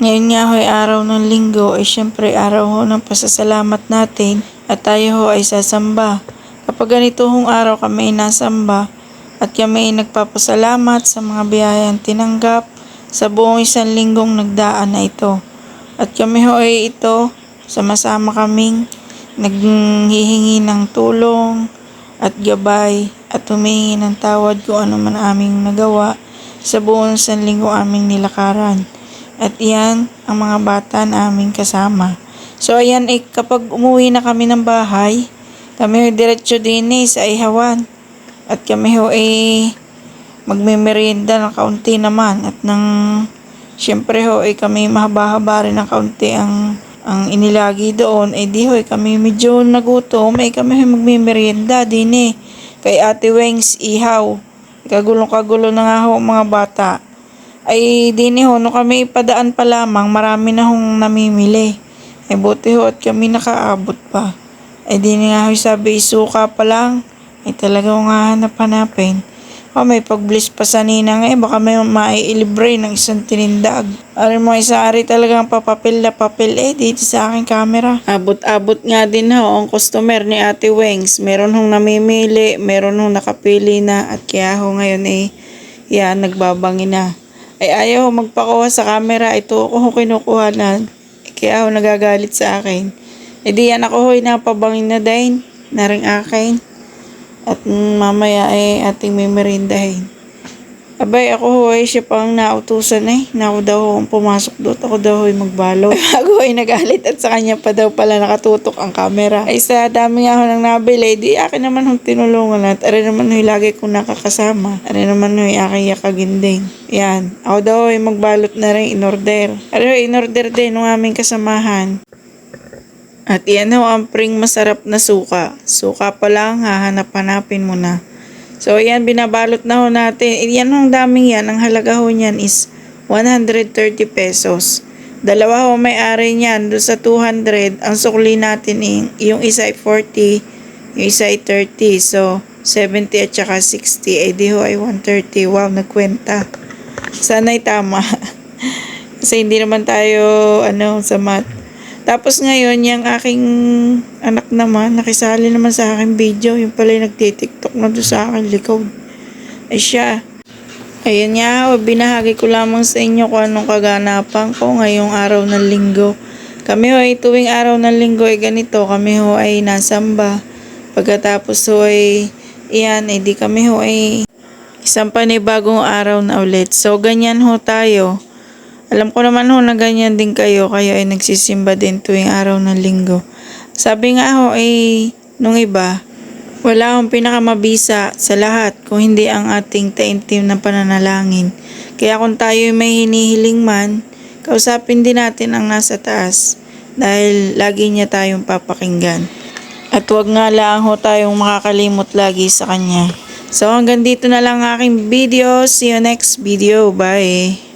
Ngayon nga ho ay araw ng linggo ay syempre araw ho ng pasasalamat natin at tayo ho ay sasamba. Kapag ganito hong araw kami ay nasamba at kami ay nagpapasalamat sa mga biyayang tinanggap sa buong isang linggong nagdaan na ito. At kami ho ay ito, sama-sama kaming naghihingi ng tulong at gabay at humingi ng tawad kung ano man aming nagawa sa buong isang linggo aming nilakaran. At iyan ang mga bata na aming kasama. So ayan eh, kapag umuwi na kami ng bahay, kami ho diretso din eh sa Ihawan. At kami ho eh magmemeryenda ng kaunti naman at nang syempre ho ay kami mahaba-haba rin ng kaunti ang ang inilagi doon ay di ho ay kami medyo nagutom ay kami ho magmemeryenda din eh kay Ate Wengs ihaw kagulong-kagulo na nga ho mga bata ay din eh ho no kami ipadaan pa lamang marami na hong namimili ay buti ho at kami nakaabot pa ay din nga ho sabi suka pa lang ay talaga ho nga hanap-hanapin Oh, may pag-bliss pa sa ninang eh. Baka may mailibre ng isang tinindag. Alam mo, isa ari talagang papapil na papel eh dito sa aking camera. Abot-abot nga din ho ang customer ni Ate Wengs. Meron hong namimili, meron hong nakapili na at kaya ho ngayon eh, yan, nagbabangi na. Ay ayaw magpakuha sa camera. Ito ako kinukuha na. Kaya ho nagagalit sa akin. Eh di yan ako ho napabangin na din. Naring akin. At mamaya ay ating mimerindahin. Abay, ako ho ay siya pang nautusan eh. Na ako daw ho ang pumasok doon. Ako daw ho ay magbalo. ako ay nagalit at sa kanya pa daw pala nakatutok ang camera. Ay sa dami nga ho nang nabili, di akin naman hong tinulungan at arin naman ho lagi kong nakakasama. Arin naman ho aking yakaginding. Yan. Ako daw ho ay magbalot na rin in order. Ho in order din ng aming kasamahan. At yan ho ang pring masarap na suka. Suka pa lang, hahanap-hanapin mo na. So, yan, binabalot na ho natin. Eh, Yan ang daming yan. Ang halaga ho niyan is 130 pesos. Dalawa ho may-ari niyan. Doon sa 200, ang sukli natin eh, yung isa ay 40, yung isa ay 30. So, 70 at saka 60. Eh, di ho ay 130. Wow, nagkwenta. Sana'y tama. Kasi hindi naman tayo, ano, sa math. Tapos ngayon, yung aking anak naman, nakisali naman sa aking video. Yung pala yung nagtitiktok na doon sa akin likod. Ay siya. Ayun nga, o, binahagi ko lamang sa inyo kung anong kaganapan ko ngayong araw ng linggo. Kami ho ay tuwing araw ng linggo ay ganito. Kami ho ay nasamba. Pagkatapos ho ay, iyan, eh di kami ho ay isang panibagong araw na ulit. So, ganyan ho tayo. Alam ko naman ho na ganyan din kayo, kayo ay nagsisimba din tuwing araw ng linggo. Sabi nga ho ay nung iba, wala akong pinakamabisa sa lahat kung hindi ang ating taimtim na pananalangin. Kaya kung tayo may hinihiling man, kausapin din natin ang nasa taas dahil lagi niya tayong papakinggan. At wag nga lang ho tayong makakalimot lagi sa kanya. So hanggang dito na lang ang aking video. See you next video. Bye!